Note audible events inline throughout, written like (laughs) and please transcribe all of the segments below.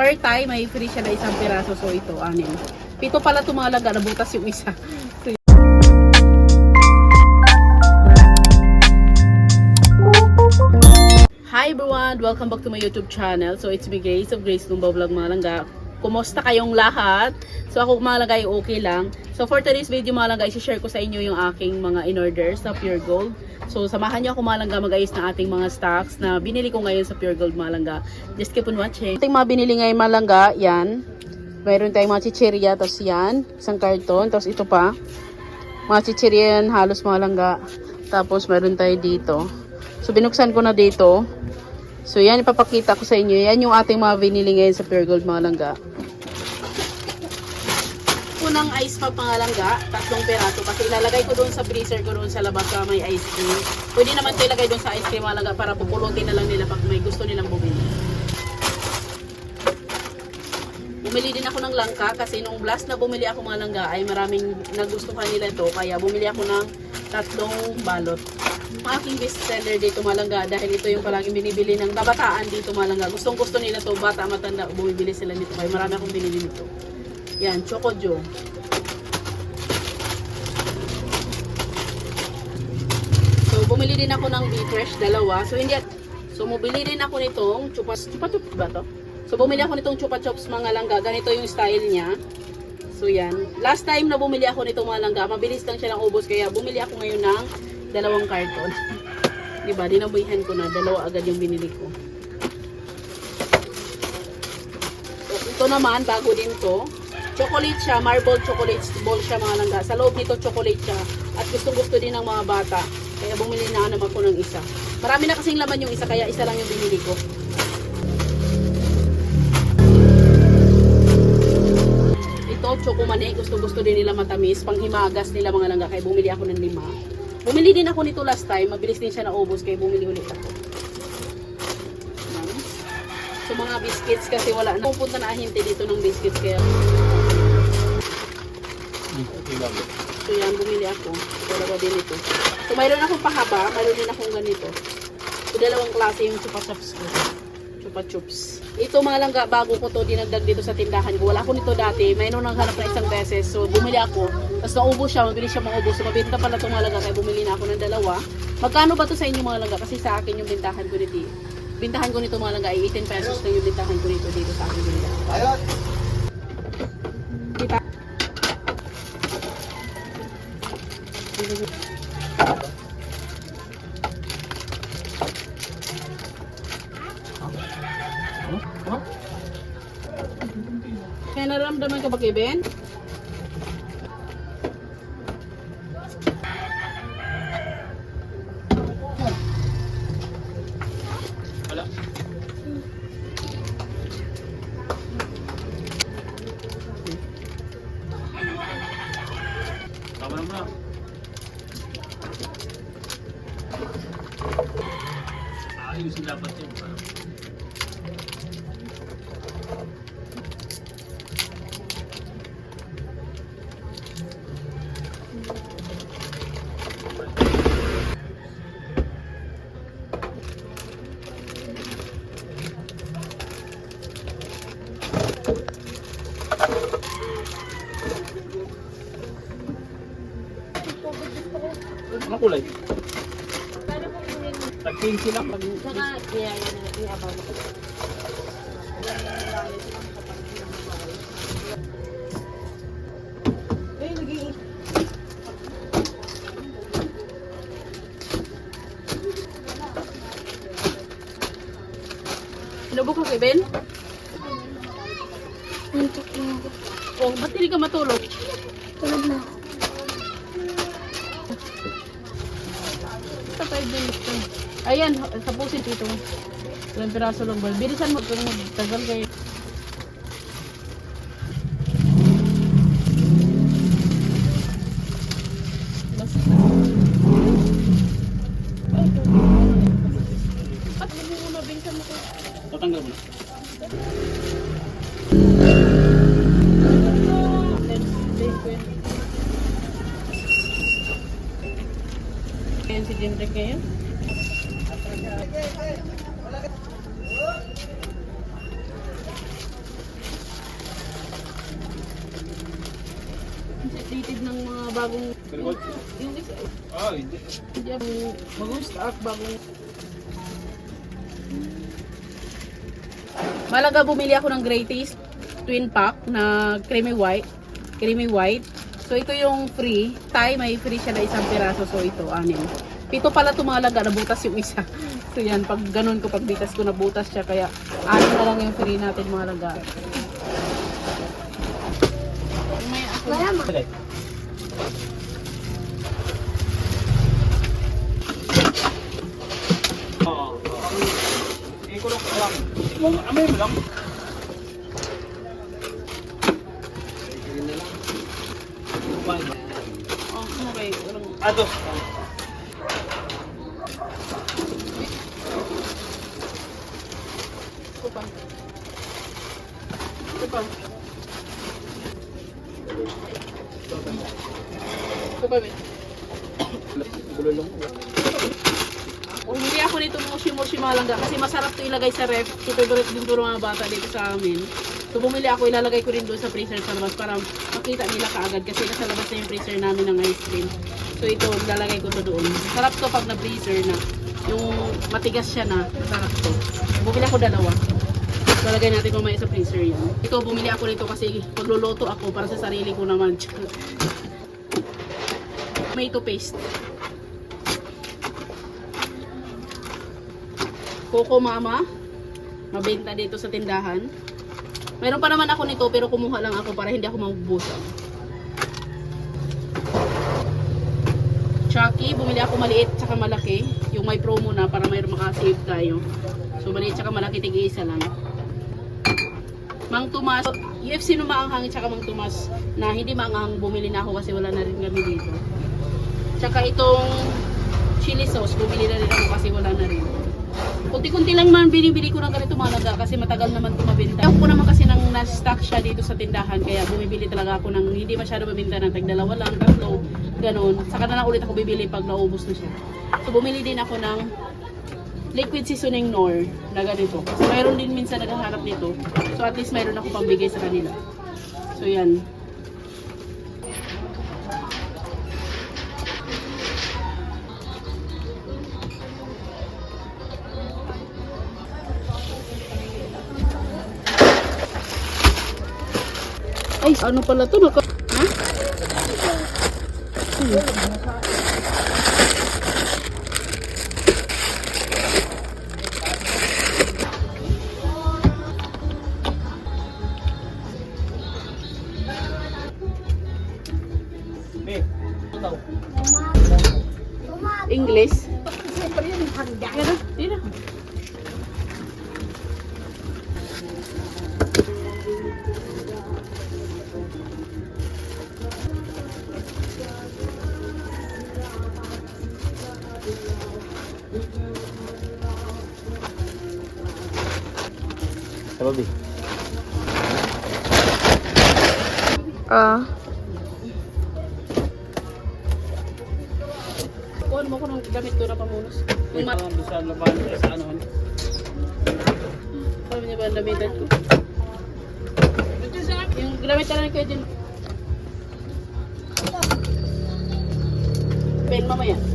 per tie, may free siya na isang piraso. So ito, anim. Pito pala tumalaga, nabutas yung isa. So, Hi everyone! Welcome back to my YouTube channel. So it's me Grace of Grace Lumba Vlog mga. Kumusta kayong lahat? So ako mga langga ay okay lang. So for today's video mga langga, isi-share ko sa inyo yung aking mga in-order sa Pure Gold. So samahan niyo ako mga langga mag-ayos ng ating mga stocks na binili ko ngayon sa Pure Gold mga langga. Just keep on watching. Ating mga binili ngayon mga langga, yan. Mayroon tayong mga chichirya, tapos yan, isang karton, tapos ito pa. Mga chichirya yan, halos mga langga. Tapos meron tayo dito. So binuksan ko na dito. So yan ipapakita ko sa inyo. Yan yung ating mga binili ngayon sa Pure Gold mga langga. Unang ice pa mga langga, tatlong peraso kasi ilalagay ko doon sa freezer ko doon sa labas sa may ice cream. Pwede naman ito ilagay doon sa ice cream mga langga para pupulutin na lang nila pag may gusto nilang bumili. Bumili din ako ng langka kasi nung last na bumili ako mga langga ay maraming nagustuhan nila ito kaya bumili ako ng tatlong balot. Ang aking best seller dito malangga dahil ito yung palaging binibili ng kabataan dito malangga. Gustong gusto nila to bata matanda bumibili sila nito kaya marami akong binili nito. Yan, Choco Joe. So bumili din ako ng B-Fresh dalawa. So hindi So bumili din ako nitong chupa chupa chups ba to? So bumili ako nitong chupa chups mga langga. Ganito yung style niya. So yan. Last time na bumili ako nitong mga langga, mabilis lang siya ng ubos kaya bumili ako ngayon ng dalawang karton. (laughs) 'Di ba? Dinabuhihan ko na dalawa agad yung binili ko. So ito naman bago din to. Chocolate siya, marble chocolate ball siya mga langga. Sa loob nito chocolate siya at gustong gusto din ng mga bata. Kaya bumili na naman ako ng isa. Marami na kasing laman yung isa kaya isa lang yung binili ko. Ito, choco mani. Gusto gusto din nila matamis. Panghimagas nila mga langga. Kaya bumili ako ng lima. Bumili din ako nito last time. Mabilis din siya naubos. Kaya bumili ulit ako. So mga biscuits kasi wala na. Pupunta na ahinte dito ng biscuits. Kaya So yan, bumili ako. Dalawa din ito. So mayroon akong pahaba, mayroon din akong ganito. So dalawang klase yung chupa chups ko. Chupa chups. Ito mga langga, bago ko to dinagdag dito sa tindahan ko. Wala ko nito dati. Mayroon nang hanap na isang beses. So bumili ako. Tapos naubos siya, mabilis siya maubos. So mabenta pala itong mga langga, kaya bumili na ako ng dalawa. Magkano ba to sa inyo mga langga? Kasi sa akin yung bintahan ko nito. Bintahan ko nito mga langga ay 18 pesos na yung bintahan ko nito dito sa akin bintahan. দেবেন Ano kulay? Tag-15 sila. Pag Saka, kaya yan na iabang. Inubo ka, Kevin? Muntik na ako. Oh, ba't hindi ka matulog? Tulog na. Sa 5 minutes ka. Ayan, sa pusit ito. Ilang piraso lang ba? Bilisan mo kung tagal kayo. Basta. Ba't hindi mo mabilisan mo ko? tatanggal mo. Ayan si Jindrek ngayon. bagong... Galikot? Yung isa, Ah, hindi. hindi ako bagong stock, bagong... Malaga bumili ako ng greatest twin pack na creamy white. Creamy white. So ito yung free. Thai may free siya na isang piraso. So ito, anim. Pito pala tumalaga, nabutas yung isa. (laughs) So yan, pag ganun ko, pag bitas ko nabutas siya. Kaya anim na lang yung free natin mga laga. May ako. Sige. Oo. Ikulong ko lang. Mong amay mo lang. Oh, okay. Walang... Ato. Ito pa. Ito pa. Ito pa, Ben. Gulo lang. Umili ako nito moshi moshi malangga kasi ilagay sa ref. So din to ng mga bata dito sa amin. So bumili ako, ilalagay ko rin doon sa freezer sa labas para makita nila kaagad kasi nasa labas na yung freezer namin ng ice cream. So ito, ilalagay ko to doon. Sarap to pag na-freezer na. Yung matigas siya na, masarap to. Bumili ako dalawa. Lalagay natin mamaya sa freezer yan. Ito, bumili ako nito kasi pagluluto ako para sa sarili ko naman. (laughs) Tomato paste. Coco Mama. Mabenta dito sa tindahan. Meron pa naman ako nito pero kumuha lang ako para hindi ako mabubusan. Chucky, bumili ako maliit tsaka malaki. Yung may promo na para mayroon makasave tayo. So maliit tsaka malaki tig-isa lang. Mang Tomas, UFC no maanghang tsaka Mang Tomas na hindi maanghang bumili na ako kasi wala na rin kami dito. Tsaka itong chili sauce, bumili na rin ako kasi wala na rin. Kunti-kunti lang man binibili ko ng ganito mga laga kasi matagal naman ito mabenta. Ayaw ko naman kasi nang na-stock siya dito sa tindahan kaya bumibili talaga ako ng hindi masyado mabenta ng tag dalawa lang, tatlo, ganun. Saka na lang ulit ako bibili pag naubos na siya. So bumili din ako ng liquid seasoning nor na ganito. Kasi mayroon din minsan naghahanap nito. So at least mayroon ako pambigay sa kanila. So yan. Ay, ano pala to? Naka... Ha? Hmm. Sa babi. Ah. Kuhan mo ko ng gamit ko na pamunos. Yung ma- sa laban sa ano. Alam niyo ba ang damitan ko? Yung gamit na lang kayo din. Ben, mamaya.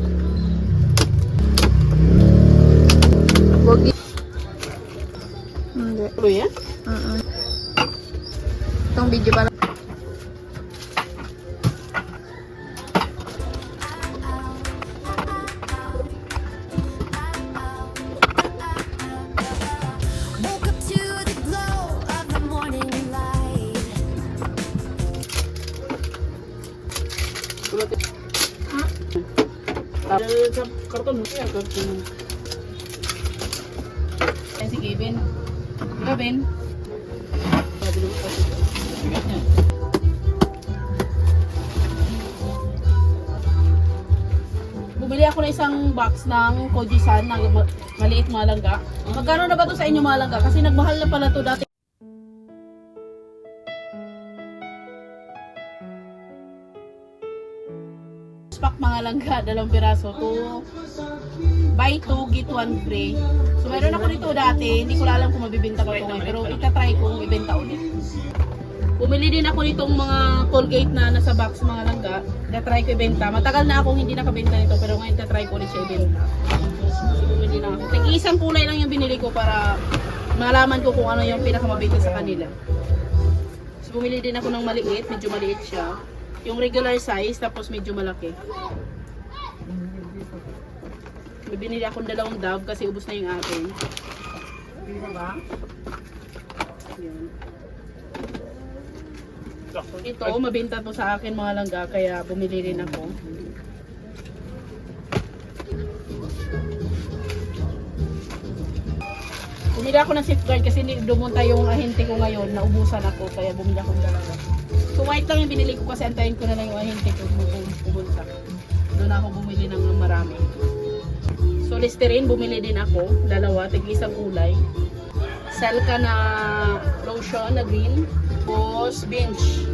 Karton mo. Yan, karton mo. Yan si Kevin. Ben? Sabi naman. Bumili ako ng isang box ng Kojisan na ma- maliit malangga. Magkano na ba to sa inyo malangga? Kasi nagmahal na pala to dati. Mga langga, dalawang piraso. To buy two, get one free. So meron ako nito dati, hindi ko alam kung mabibenta ko ito ngayon. Pero itatry kong ibenta ulit. Bumili din ako nitong mga Colgate na nasa box mga langga. Na-try ko ibenta. Matagal na akong hindi nakabenta nito pero ngayon na-try ko ulit siya ibenta. So, bumili na ako. Tig isang kulay lang yung binili ko para malaman ko kung ano yung pinakamabenta sa kanila. So, bumili din ako ng maliit. Medyo maliit siya. Yung regular size tapos medyo malaki. May binili akong dalawang dove kasi ubos na yung akin. Yan. Ito, mabenta to sa akin mga langga, kaya bumili rin ako. Bumili ako ng safeguard kasi dumunta yung ahente ko ngayon, naubusan ako, kaya bumili ako ng dalawa. So white lang yung binili ko kasi antayin ko na lang yung ahente ko pumun- pumunta. Doon ako bumili ng marami. So Listerine, bumili din ako, dalawa, tig isang kulay. Selka na lotion na green. Tapos bench.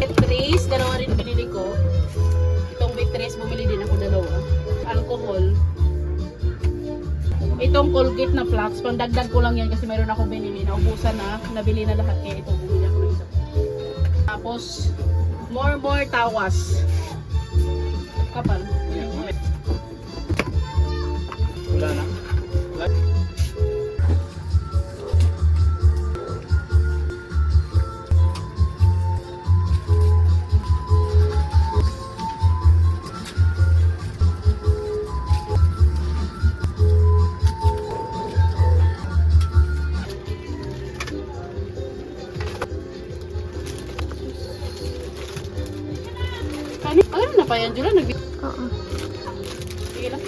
Beatrice, dalawa rin binili ko. Itong Beatrice, bumili din ako dalawa. Alcohol. Itong Colgate na flax, pandagdag ko lang yan kasi mayroon ako binili. Naubusan na, nabili na lahat kaya ito bumili ako. Tapos, more more tawas. Kapal. Yan, Jula? Nag Oo. Sige lang.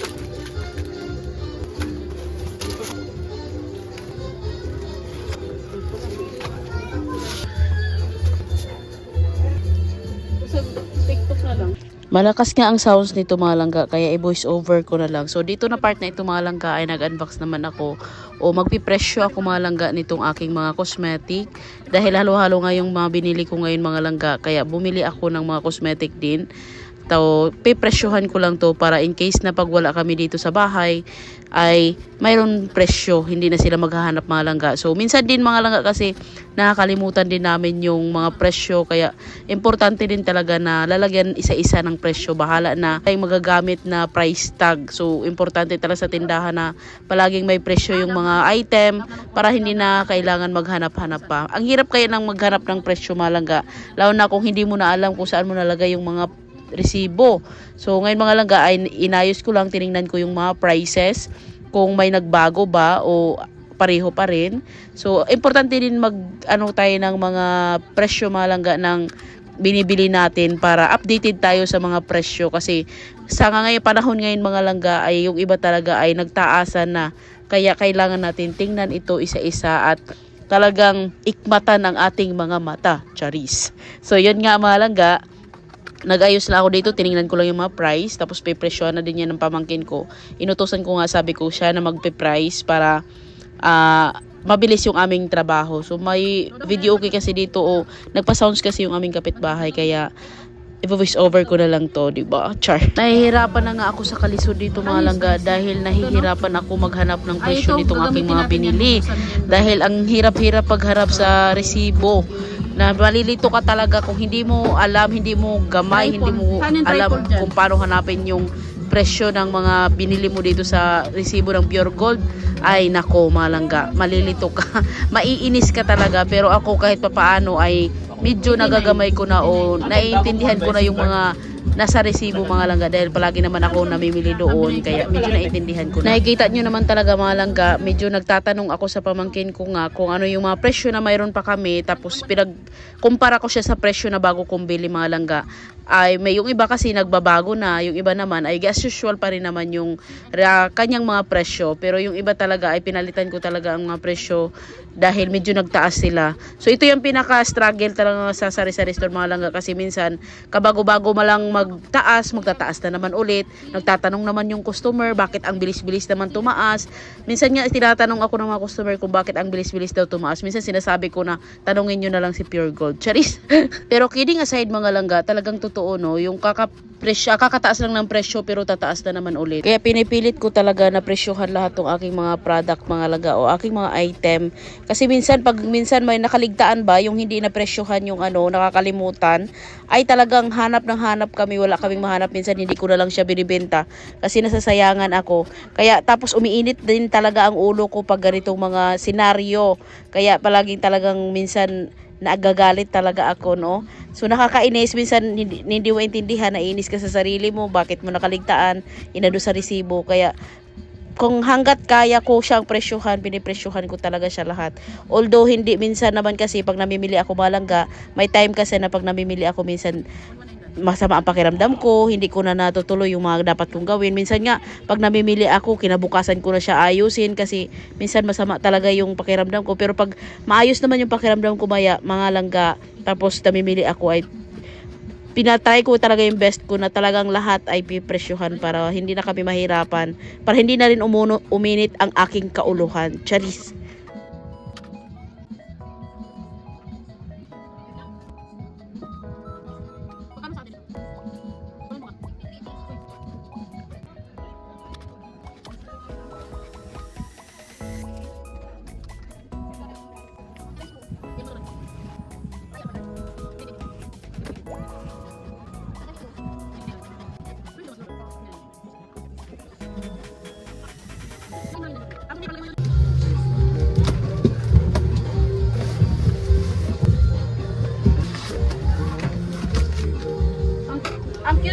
Sa TikTok na lang. Malakas nga ang sounds nito mga langga, kaya i-voice over ko na lang. So dito na part na ito mga langga ay nag-unbox naman ako o magpipresyo ako mga langga nitong aking mga cosmetic. Dahil halo-halo nga yung mga binili ko ngayon mga langga, kaya bumili ako ng mga cosmetic din. So, pipresyohan ko lang to para in case na pag wala kami dito sa bahay, ay mayroon presyo, hindi na sila maghahanap mga langga. So, minsan din mga langga kasi nakakalimutan din namin yung mga presyo, kaya importante din talaga na lalagyan isa-isa ng presyo. Bahala na ay magagamit na price tag. So, importante talaga sa tindahan na palaging may presyo yung mga item para hindi na kailangan maghanap-hanap pa. Ang hirap kaya ng maghanap ng presyo mga langga, lalo na kung hindi mo na alam kung saan mo nalagay yung mga resibo. So ngayon mga langga ay inayos ko lang, tiningnan ko yung mga prices kung may nagbago ba o pareho pa rin. So importante din mag ano tayo ng mga presyo mga langga ng binibili natin para updated tayo sa mga presyo kasi sa nga ngayon panahon ngayon mga langga ay yung iba talaga ay nagtaasan na kaya kailangan natin tingnan ito isa-isa at talagang ikmatan ang ating mga mata, charis. So yun nga mga langga, nag-ayos lang ako dito, tiningnan ko lang yung mga price, tapos pe-presyo na din yan ng pamangkin ko. Inutosan ko nga, sabi ko siya na magpe-price para ah, mabilis yung aming trabaho. So may video okay kasi dito o nagpa-sounds kasi yung aming kapitbahay kaya i-voice over ko na lang to, di ba? Char. Nahihirapan na nga ako sa kalisod dito mga langga dahil nahihirapan ako maghanap ng presyo nitong aking mga binili. Dahil ang hirap-hirap pagharap sa resibo na malilito ka talaga kung hindi mo alam, hindi mo gamay, hindi mo alam kung paano hanapin yung presyo ng mga binili mo dito sa resibo ng Pure Gold ay nako malangga malilito ka (laughs) maiinis ka talaga pero ako kahit papaano ay medyo nagagamay ko na o naiintindihan ko na yung mga nasa resibo mga langga dahil palagi naman ako namimili doon kaya medyo naiintindihan ko na. Nakikita nyo naman talaga mga langga, medyo nagtatanong ako sa pamangkin ko nga kung ano yung mga presyo na mayroon pa kami tapos pinag kumpara ko siya sa presyo na bago kong bili mga langga ay may yung iba kasi nagbabago na, yung iba naman ay as usual pa rin naman yung ra, kanyang mga presyo pero yung iba talaga ay pinalitan ko talaga ang mga presyo dahil medyo nagtaas sila. So ito yung pinaka-struggle talaga sa sari-sari store mga langga kasi minsan kabago-bago ma lang magtaas, magtataas na naman ulit. Nagtatanong naman yung customer bakit ang bilis-bilis naman tumaas. Minsan nga tinatanong ako ng mga customer kung bakit ang bilis-bilis daw tumaas. Minsan sinasabi ko na tanungin nyo na lang si Pure Gold. Charis. (laughs) Pero kidding aside mga langga, talagang totoo no, yung kaka presyo, ah, kakataas lang ng presyo pero tataas na naman ulit. Kaya pinipilit ko talaga na presyohan lahat ng aking mga product, mga laga o aking mga item. Kasi minsan pag minsan may nakaligtaan ba yung hindi na presyohan yung ano, nakakalimutan, ay talagang hanap ng hanap kami, wala kaming mahanap minsan hindi ko na lang siya binibenta kasi nasasayangan ako. Kaya tapos umiinit din talaga ang ulo ko pag ganitong mga senaryo. Kaya palaging talagang minsan nagagalit talaga ako, no? So nakakainis, minsan hindi, hindi mo intindihan, naiinis ka sa sarili mo, bakit mo nakaligtaan, inado sa resibo, kaya kung hanggat kaya ko siyang presyuhan, pinipresyuhan ko talaga siya lahat. Although hindi minsan naman kasi pag namimili ako malangga, may time kasi na pag namimili ako minsan masama ang pakiramdam ko, hindi ko na natutuloy yung mga dapat kong gawin. Minsan nga, pag namimili ako, kinabukasan ko na siya ayusin kasi minsan masama talaga yung pakiramdam ko. Pero pag maayos naman yung pakiramdam ko maya, mga langga, tapos namimili ako ay pinatry ko talaga yung best ko na talagang lahat ay pipresyuhan para hindi na kami mahirapan. Para hindi na rin umuno, uminit ang aking kauluhan. Charis.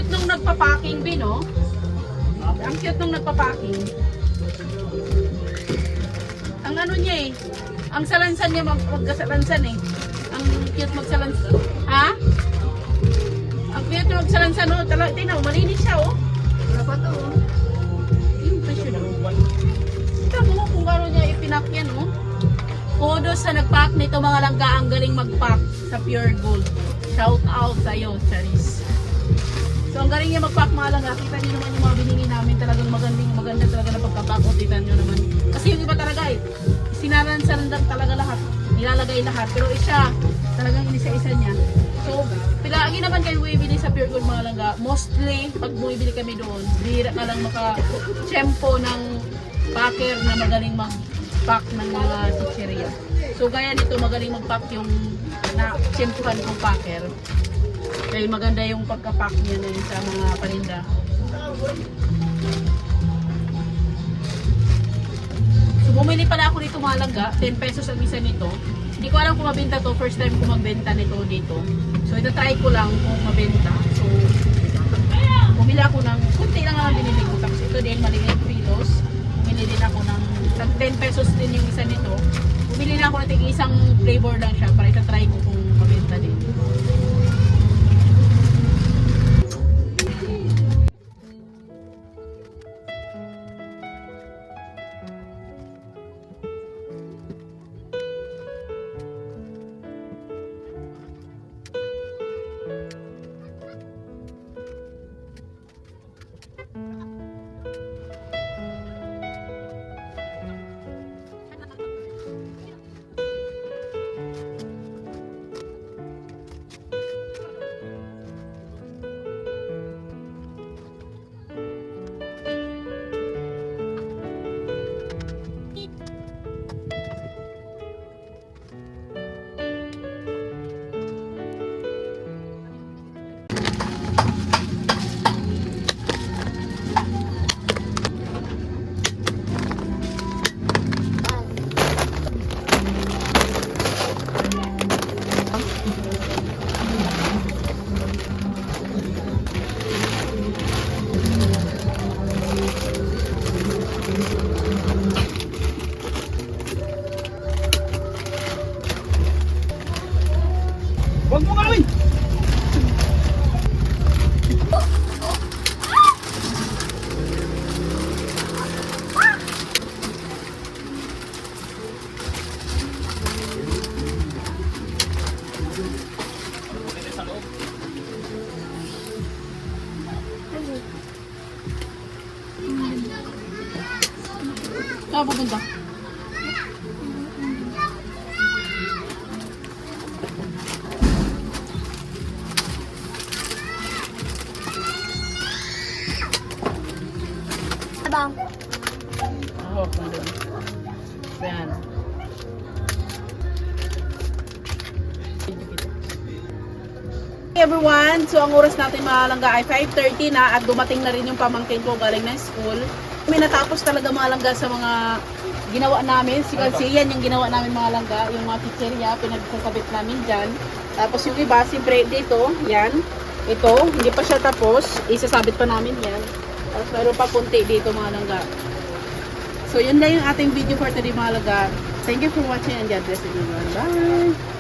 Cute nung nagpa-packing, Bin, no? Ang cute nung nagpa-packing. Ang ano niya eh, ang salansan niya mag magkasalansan eh. Ang cute magsalansan. Ha? Ang cute magsalansan, no? Tala, tingnan mo, malinis siya, oh. Wala pa to. oh. Na. Tingnan mo kung gano'n niya ipinak yan, oh. Kudos sa nagpack nito mga langga, ang galing magpack sa Pure Gold. Shout out sa'yo, Charis. So ang galing niya magpack mga kita niyo naman yung mga biningi namin, talagang magandang maganda talaga na pagpapack o tingnan niyo naman. Kasi yung iba talaga eh, sinaransan lang talaga lahat, nilalagay lahat, pero isa, talagang inisa-isa niya. So, pilagi naman kayo bumibili sa Pure Gold mga langga. Mostly, pag bumibili kami doon, bihira ka lang maka-tsempo ng packer na magaling mag-pack ng mga chicheria. So, gaya nito, magaling mag-pack yung na tsempuhan kong packer. Dahil maganda yung pagka-pack niya na sa mga paninda. So, bumili pala ako dito mga langga. 10 pesos ang isa nito. Hindi ko alam kung mabenta to. First time ko magbenta nito dito. So, ito-try ko lang kung mabenta. So, bumili ako ng, kunti lang ang binili ko. Tapos ito din, maliit kilos. Bumili din ako ng, tag 10 pesos din yung isa nito. Bumili na ako ng tig isang flavor lang siya para ito-try ko kung mabenta din. ka pupunta? Abang. Oh, nandun. Yan. Hey everyone! So, ang oras natin mahalangga ay 5.30 na at dumating na rin yung pamangkin ko galing ng school. May natapos talaga mga langga sa mga ginawa namin. Si kasi yan yung ginawa namin mga langga, yung mga pizzeria, pinagsasabit namin dyan. Tapos yung iba, siyempre dito, yan. Ito, hindi pa siya tapos, isasabit pa namin yan. Tapos meron pa punti dito mga langga. So yun lang yung ating video for today mga langga. Thank you for watching and God bless everyone. Bye!